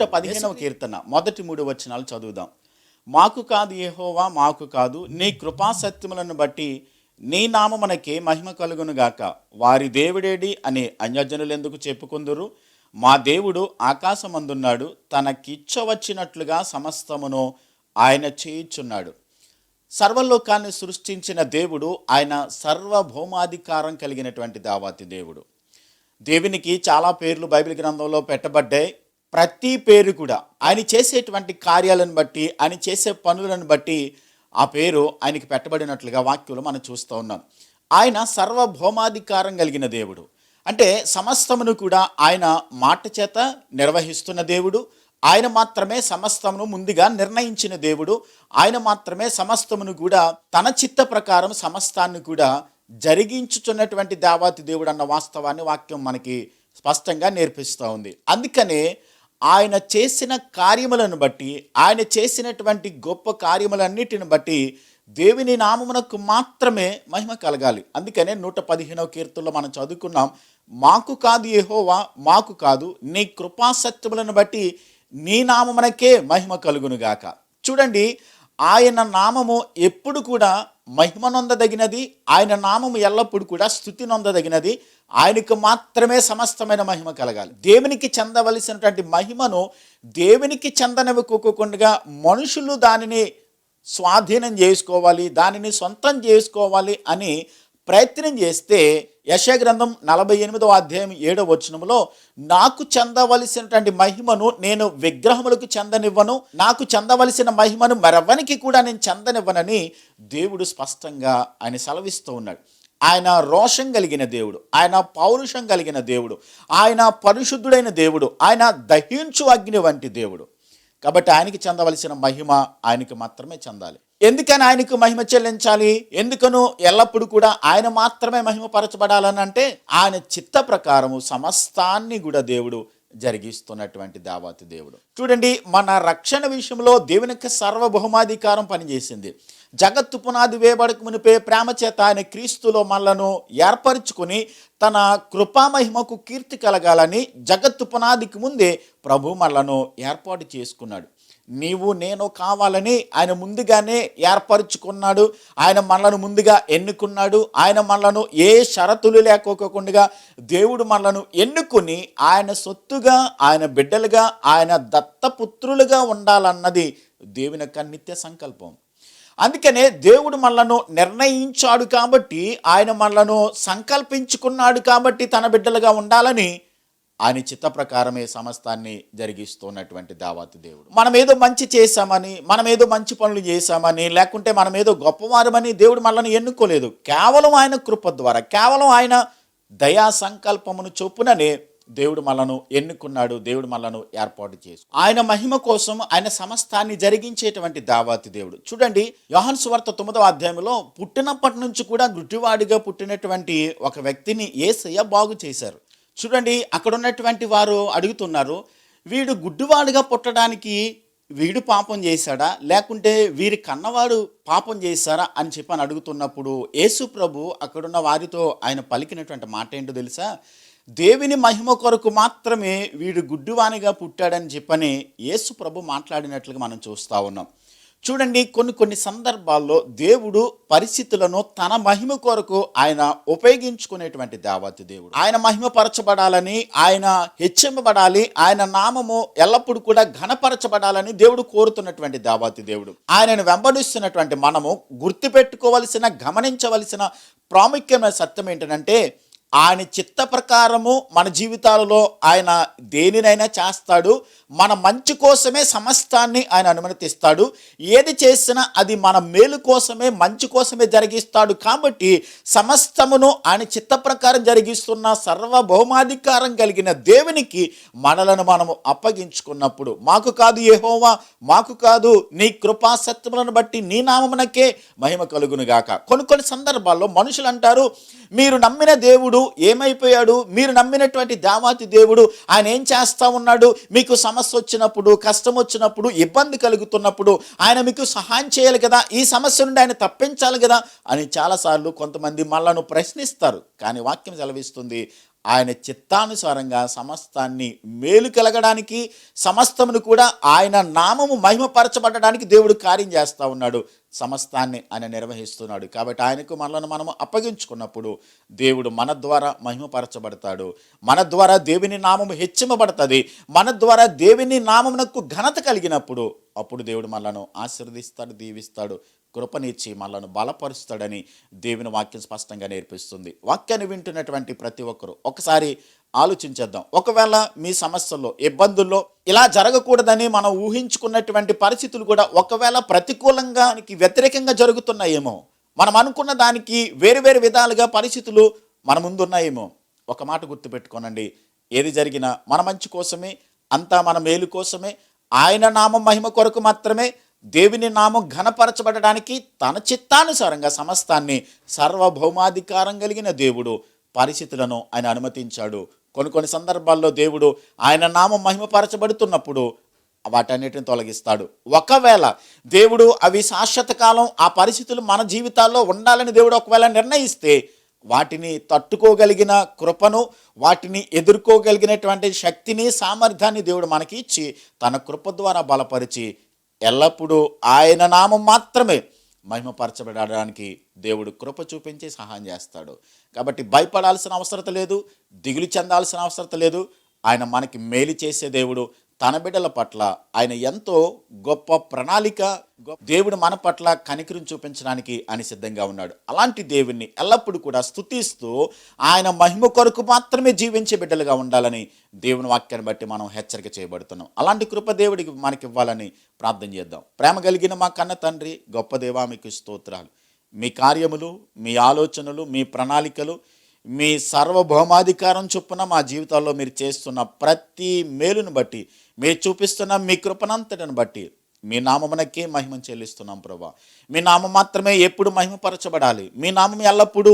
నూట పదిహేనవ కీర్తన. మొదటి మూడు వచనాలు చదువుదాం. మాకు కాదు యెహోవా మాకు కాదు. నీ కృపా సత్యములను బట్టి నీ నామమునకే మహిమ కలుగును గాక. వారి దేవుడేడి అని అన్యజనులు ఎందుకు చెప్పుకుందురు? మా దేవుడు ఆకాశమందున్నాడు. తనకిచ్చ వచ్చినట్లుగా సమస్తమును ఆయన చేయుచున్నాడు. సర్వలోకాన్ని సృష్టించిన దేవుడు ఆయన సర్వభౌమాధికారం కలిగినటువంటి దావాతి దేవుడు. దేవునికి చాలా పేర్లు బైబిల్ గ్రంథంలో పెట్టబడ్డాయి. ప్రతి పేరు కూడా ఆయన చేసేటువంటి కార్యాలను బట్టి ఆయన చేసే పనులను బట్టి ఆ పేరు ఆయనకి పెట్టబడినట్లుగా వాక్యంలో మనం చూస్తూ ఉన్నాం. ఆయన సర్వభౌమాధికారం కలిగిన దేవుడు. అంటే సమస్తమును కూడా ఆయన మాట చేత నిర్వహిస్తున్న దేవుడు. ఆయన మాత్రమే సమస్తమును ముందుగా నిర్ణయించిన దేవుడు. ఆయన మాత్రమే సమస్తమును కూడా తన చిత్త ప్రకారం సమస్తాన్ని కూడా జరిగించుచున్నటువంటి దేవాతి దేవుడు అన్న వాస్తవాన్ని వాక్యం మనకి స్పష్టంగా నేర్పిస్తూ ఉంది. అందుకనే ఆయన చేసిన కార్యములను బట్టి ఆయన చేసినటువంటి గొప్ప కార్యములన్నిటిని బట్టి దేవుని నామమునకు మాత్రమే మహిమ కలగాలి. అందుకనే నూట పదిహేనవ కీర్తుల్లో మనం చదువుకున్నాం మాకు కాదు ఏహోవా మాకు కాదు నీ కృపాసత్యములను బట్టి నీ నామమునకే మహిమ కలుగునుగాక. చూడండి ఆయన నామము ఎప్పుడు కూడా మహిమనొందదగినది ఆయన నామము ఎల్లప్పుడు కూడా స్థుతి నొందదగినది ఆయనకు మాత్రమే సమస్తమైన మహిమ కలగాలి. దేవునికి చెందవలసినటువంటి మహిమను దేవునికి చెందనివ్వకోకుండా మనుషులు దానిని స్వాధీనం చేసుకోవాలి దానిని సొంతం చేసుకోవాలి అని ప్రయత్నం చేస్తే యశగ్రంథం నలభై ఎనిమిదవ అధ్యాయం ఏడవ వచనములో నాకు చెందవలసినటువంటి మహిమను నేను విగ్రహములకు చెందనివ్వను. నాకు చెందవలసిన మహిమను మరెవ్వనికి కూడా నేను చెందనివ్వనని దేవుడు స్పష్టంగా ఆయన సెలవిస్తూ ఉన్నాడు. ఆయన రోషం కలిగిన దేవుడు ఆయన పౌరుషం కలిగిన దేవుడు ఆయన పరిశుద్ధుడైన దేవుడు ఆయన దహించు అగ్ని వంటి దేవుడు. కాబట్టి ఆయనకి చెందవలసిన మహిమ ఆయనకి మాత్రమే చెందాలి. ఎందుకని ఆయనకు మహిమ చెల్లించాలి? ఎందుకను ఎల్లప్పుడూ కూడా ఆయన మాత్రమే మహిమపరచబడాలని అంటే ఆయన చిత్త ప్రకారము సమస్తాన్ని కూడా దేవుడు జరిగిస్తున్నటువంటి దావాతి దేవుడు. చూడండి మన రక్షణ విషయంలో దేవునికి సర్వబహుమాధికారం పనిచేసింది. జగత్తు పునాది వేయబడక మునిపే ప్రేమ చేత ఆయన క్రీస్తులో మనలను ఏర్పరచుకొని తన కృపామహిమకు కీర్తి కలగాలని జగత్తు పునాదికి ముందే ప్రభు మనలను ఏర్పాటు చేసుకున్నాడు. నీవు నేను కావాలని ఆయన ముందుగానే ఏర్పరచుకున్నాడు. ఆయన మనలను ముందుగా ఎన్నుకున్నాడు. ఆయన మనలను ఏ షరతులు లేకోకుండా దేవుడు మనలను ఎన్నుకుని ఆయన సొత్తుగా ఆయన బిడ్డలుగా ఆయన దత్తపుత్రులుగా ఉండాలన్నది దేవుని యొక్క నిత్య సంకల్పం. అందుకనే దేవుడు మనలను నిర్ణయించాడు కాబట్టి ఆయన మనలను సంకల్పించుకున్నాడు కాబట్టి తన బిడ్డలుగా ఉండాలని ఆయన చిత్త ప్రకారమే సమస్తాన్ని జరిగిస్తున్నటువంటి దావాతి దేవుడు. మనం ఏదో మంచి చేశామని మనం ఏదో మంచి పనులు చేశామని లేకుంటే మనం ఏదో గొప్పవారమని దేవుడు మనల్ని ఎన్నుకోలేదు. కేవలం ఆయన కృప ద్వారా కేవలం ఆయన దయా సంకల్పమును చొప్పుననే దేవుడు మనను ఎన్నుకున్నాడు దేవుడు మనను ఏర్పాటు చేసి. ఆయన మహిమ కోసం ఆయన సమస్తాన్ని జరిగించేటువంటి దావాతి దేవుడు. చూడండి యోహన్ సువార్త తొమ్మిదవ అధ్యాయంలో పుట్టినప్పటి నుంచి కూడా గుడ్డివాడిగా పుట్టినటువంటి ఒక వ్యక్తిని ఏసయ్య బాగు చేశారు. చూడండి అక్కడ ఉన్నటువంటి వారు అడుగుతున్నారు వీడు గుడ్డివాడుగా పుట్టడానికి వీడు పాపం చేశాడా? లేకుంటే వీరి కన్నవాడు పాపం చేశారా? అని చెప్పి అని అడుగుతున్నప్పుడు యేసు ప్రభు అక్కడున్న వారితో ఆయన పలికినటువంటి మాట ఏంటో తెలుసా? దేవుని మహిమ కొరకు మాత్రమే వీడు గుడ్డివానిగా పుట్టాడని చెప్పని యేసు ప్రభు మాట్లాడినట్లుగా మనం చూస్తూ ఉన్నాం. చూడండి కొన్ని కొన్ని సందర్భాల్లో దేవుడు పరిస్థితులను తన మహిమ కొరకు ఆయన ఉపయోగించుకునేటువంటి దేవత దేవుడు. ఆయన మహిమపరచబడాలని ఆయన హెచ్చింపబడాలి ఆయన నామము ఎల్లప్పుడూ కూడా ఘనపరచబడాలని దేవుడు కోరుతున్నటువంటి దేవాతి దేవుడు. ఆయనను వెంబడిస్తున్నటువంటి మనము గుర్తుపెట్టుకోవలసిన గమనించవలసిన ప్రాముఖ్యమైన సత్యం ఏంటంటే ఆయన చిత్త ప్రకారము మన జీవితాలలో ఆయన దేనినైనా చేస్తాడు. మన మంచి కోసమే సమస్తాన్ని ఆయన అనుమతిస్తాడు. ఏది చేసినా అది మన మేలు కోసమే మంచి కోసమే జరిగిస్తాడు కాబట్టి సమస్తమును ఆయన చిత్త ప్రకారం జరిగిస్తున్న సర్వభౌమాధికారం కలిగిన దేవునికి మనలను మనము అప్పగించుకున్నప్పుడు మాకు కాదు ఏహోవా మాకు కాదు నీ కృపా సత్యములను బట్టి నీ నామమునకే మహిమ కలుగునుగాక. కొన్ని కొన్ని సందర్భాల్లో మనుషులు అంటారు మీరు నమ్మిన దేవుడు ఏమైపోయాడు? మీరు నమ్మినటువంటి దేవాతి దేవుడు ఆయన ఏం చేస్తా ఉన్నాడు? మీకు సమస్య వచ్చినప్పుడు కష్టం వచ్చినప్పుడు ఇబ్బంది కలుగుతున్నప్పుడు ఆయన మీకు సహాయం చేయాలి కదా? ఈ సమస్య నుండి ఆయన తప్పించాలి కదా? అని చాలాసార్లు కొంతమంది మళ్ళను ప్రశ్నిస్తారు. కానీ వాక్యం సెలవిస్తుంది ఆయన చిత్తానుసారంగా సమస్తాన్ని మేలు కలగడానికి సమస్తమును కూడా ఆయన నామము మహిమపరచబడడానికి దేవుడు కార్యం చేస్తూ ఉన్నాడు. సమస్తాన్ని ఆయన నిర్వహిస్తున్నాడు. కాబట్టి ఆయనకు మనలను మనము అప్పగించుకున్నప్పుడు దేవుడు మన ద్వారా మహిమపరచబడతాడు. మన ద్వారా దేవుని నామము హెచ్చింపబడుతుంది. మన ద్వారా దేవుని నామమునకు ఘనత కలిగినప్పుడు అప్పుడు దేవుడు మనలను ఆశీర్దిస్తాడు దీవిస్తాడు కృపనిచ్చి మనలను బలపరుస్తాడని దేవుని వాక్యం స్పష్టంగా నేర్పిస్తుంది. వాక్యాన్ని వింటున్నటువంటి ప్రతి ఒక్కరూ ఒకసారి ఆలోచించేద్దాం. ఒకవేళ మీ సమస్యల్లో ఇబ్బందుల్లో ఇలా జరగకూడదని మనం ఊహించుకున్నటువంటి పరిస్థితులు కూడా ఒకవేళ ప్రతికూలంగా వ్యతిరేకంగా జరుగుతున్నాయేమో మనం అనుకున్న దానికి వేరు వేరు విధాలుగా పరిస్థితులు మన ముందున్నాయేమో ఒక మాట గుర్తుపెట్టుకోనండి. ఏది జరిగినా మన మంచి కోసమే అంతా మన మేలు కోసమే ఆయన నామం మహిమ కొరకు మాత్రమే దేవుని నామం ఘనపరచబడడానికి తన చిత్తానుసారంగా సమస్తాన్ని సార్వభౌమాధికారం కలిగిన దేవుడు పరిస్థితులను ఆయన అనుమతించాడు. కొన్ని కొన్ని సందర్భాల్లో దేవుడు ఆయన నామం మహిమపరచబడుతున్నప్పుడు వాటన్నిటిని తొలగిస్తాడు. ఒకవేళ దేవుడు అవి శాశ్వత కాలం ఆ పరిస్థితులు మన జీవితాల్లో ఉండాలని దేవుడు ఒకవేళ నిర్ణయిస్తే వాటిని తట్టుకోగలిగిన కృపను వాటిని ఎదుర్కోగలిగినటువంటి శక్తిని సామర్థ్యాన్ని దేవుడు మనకి ఇచ్చి తన కృప ద్వారా బలపరిచి ఎల్లప్పుడూ ఆయన నామం మాత్రమే మహిమపరచబడడానికి దేవుడు కృప చూపించి సహాయం చేస్తాడు. కాబట్టి భయపడాల్సిన అవసరత లేదు దిగులు చెందాల్సిన అవసరత లేదు. ఆయన మనకి మేలు చేసే దేవుడు తన బిడ్డల పట్ల ఆయన ఎంతో గొప్ప ప్రణాళిక గొప్ప దేవుడు మన పట్ల కనికరిని చూపించడానికి అని సిద్ధంగా ఉన్నాడు. అలాంటి దేవుణ్ణి ఎల్లప్పుడూ కూడా స్థుతిస్తూ ఆయన మహిమ కొరకు మాత్రమే జీవించే బిడ్డలుగా ఉండాలని దేవుని వాక్యాన్ని బట్టి మనం హెచ్చరిక చేయబడుతున్నాం. అలాంటి కృప దేవుడికి మనకి ఇవ్వాలని ప్రార్థన చేద్దాం. ప్రేమ కలిగిన మా కన్న తండ్రి గొప్ప దేవా మీకు స్తోత్రాలు. మీ కార్యములు మీ ఆలోచనలు మీ ప్రణాళికలు మీ సార్వభౌమాధికారం చొప్పున మా జీవితాల్లో మీరు చేస్తున్న ప్రతి మేలును బట్టి మీరు చూపిస్తున్న మీ కృపనంతటిని బట్టి మీ నామమునకే మహిమ చెల్లిస్తున్నాం ప్రభా. మీ నామం మాత్రమే ఎప్పుడు మహిమపరచబడాలి. మీ నామం ఎల్లప్పుడూ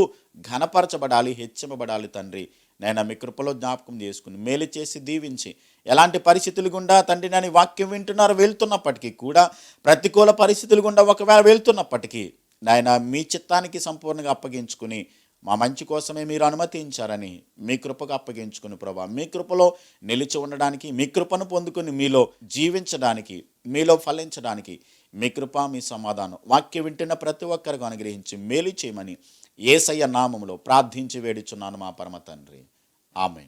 ఘనపరచబడాలి హెచ్చింపబడాలి తండ్రి. నేను మీ కృపలో జ్ఞాపకం చేసుకుని మేలు చేసి దీవించి ఎలాంటి పరిస్థితులు గుండా తండ్రి నేను వాక్యం వింటున్నారు వెళ్తున్నప్పటికీ కూడా ప్రతికూల పరిస్థితులు గుండా ఒకవేళ వెళ్తున్నప్పటికీ నాయన మీ చిత్తానికి సంపూర్ణంగా అప్పగించుకుని మా మంచి కోసమే మీరు అనుమతించారని మీ కృపకు అప్పగించుకుని ప్రభా మీ కృపలో నిలిచి ఉండడానికి మీ కృపను పొందుకుని మీలో జీవించడానికి మీలో ఫలించడానికి మీ కృప మీ సమాధానం వాక్యం వింటున్న ప్రతి ఒక్కరికి అనుగ్రహించి మేలు చేయమని ఏసయ్య నామములో ప్రార్థించి వేడుచున్నాను మా పరమ తండ్రి. ఆమె